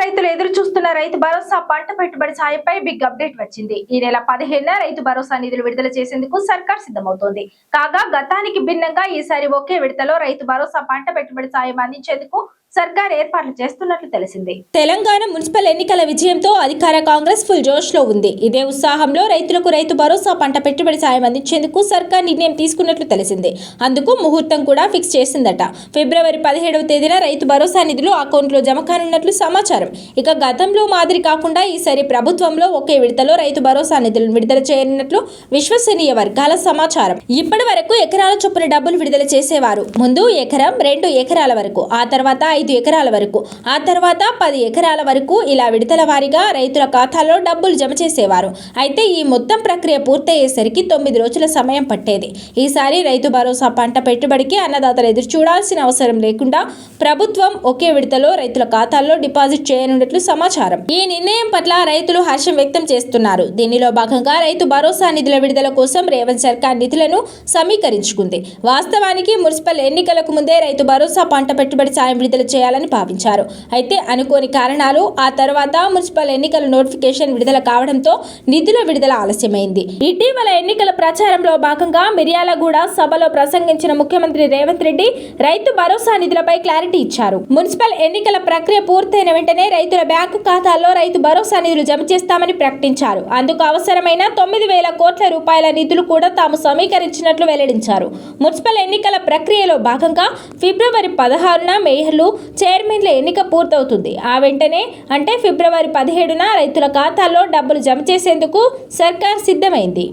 రైతులు ఎదురు చూస్తున్న రైతు భరోసా పంట పెట్టుబడి సాయంపై బిగ్ అప్డేట్ వచ్చింది. ఈ నెల పదిహేనున రైతు భరోసా నిధులు విడుదల చేసేందుకు సర్కార్ సిద్ధమవుతోంది. కాగా గతానికి భిన్నంగా ఈసారి ఒకే విడతలో రైతు భరోసా పంట పెట్టుబడి సాయం అందించేందుకు సర్కార్ ఏర్పాట్లు చేస్తున్నట్లు తెలిసింది. తెలంగాణ మున్సిపల్ ఎన్నికల విజయంతో అధికార కాంగ్రెస్ ఫుల్ జోష్లో ఉంది. ఇదే ఉత్సాహంలో రైతులకు రైతు భరోసా పంట పెట్టుబడి సాయం అందించేందుకు సర్కార్ నిర్ణయం తీసుకున్నట్లు తెలిసింది. అందుకు ముహూర్తం కూడా ఫిక్స్ చేసిందట. ఫిబ్రవరి పదిహేడవ తేదీన రైతు భరోసా నిధులు అకౌంట్లో జమ కానున్నట్లు సమాచారం. ఇక గతంలో మాదిరి కాకుండా ఈసారి ప్రభుత్వంలో ఒకే విడతలో రైతు భరోసా నిధులను విడుదల చేయనున్నట్లు విశ్వసనీయ వర్గాల సమాచారం. ఇప్పటి వరకు ఎకరాల చొప్పున డబ్బులు విడుదల చేసేవారు. ముందు ఎకరం రెండు ఎకరాల వరకు. ఆ తర్వాత ఐదు ఎకరాల వరకు. ఆ తర్వాత పది ఎకరాల వరకు ఇలా విడతల వారీగా రైతుల ఖాతాలో డబ్బులు జమ చేసేవారు. అయితే ఈ మొత్తం ప్రక్రియ పూర్తయ్యేసరికి తొమ్మిది రోజుల సమయం పట్టేది. ఈసారి రైతు భరోసా పంట పెట్టుబడికి అన్నదాతలు ఎదురు చూడాల్సిన అవసరం లేకుండా ప్రభుత్వం ఒకే విడతలో రైతుల ఖాతాల్లో డిపాజిట్ చేయనున్నట్లు సమాచారం. ఈ నిర్ణయం పట్ల రైతులు హర్షం వ్యక్తం చేస్తున్నారు. దీనిలో భాగంగా రైతు భరోసా నిధుల విడుదల కోసం రేవంత్ సర్కార్ నిధులను సమీకరించుకుంది. వాస్తవానికి మున్సిపల్ ఎన్నికలకు ముందే రైతు భరోసా పంట పెట్టుబడి సాయం విడుదల చేయాలని భావించారు. అయితే అనుకోని కారణాలు ఆ తర్వాత మున్సిపల్ ఎన్నికల నోటిఫికేషన్ విడుదల కావడంతో నిధుల విడుదల ఆలస్యమైంది. ఇటీవల ఎన్నికల ప్రచారంలో భాగంగా మిర్యాలగూడ సభలో ప్రసంగించిన ముఖ్యమంత్రి రేవంత్ రెడ్డి రైతు భరోసా నిధులపై క్లారిటీ ఇచ్చారు. మున్సిపల్ ఎన్నికల ప్రక్రియ పూర్తయిన వెంటనే రైతుల బ్యాంకు ఖాతాల్లో రైతు భరోసా నిధులు జమ చేస్తామని ప్రకటించారు. అందుకు అవసరమైన తొమ్మిది వేల కోట్ల రూపాయల నిధులు కూడా తాము సమీకరించినట్లు వెల్లడించారు. మున్సిపల్ ఎన్నికల ప్రక్రియలో భాగంగా ఫిబ్రవరి పదహారున మేయర్లు చైర్మన్ల ఎన్నిక పూర్తవుతుంది. ఆ వెంటనే అంటే ఫిబ్రవరి పదిహేడున రైతుల ఖాతాల్లో డబ్బులు జమ చేసేందుకు సర్కార్ సిద్ధమైంది.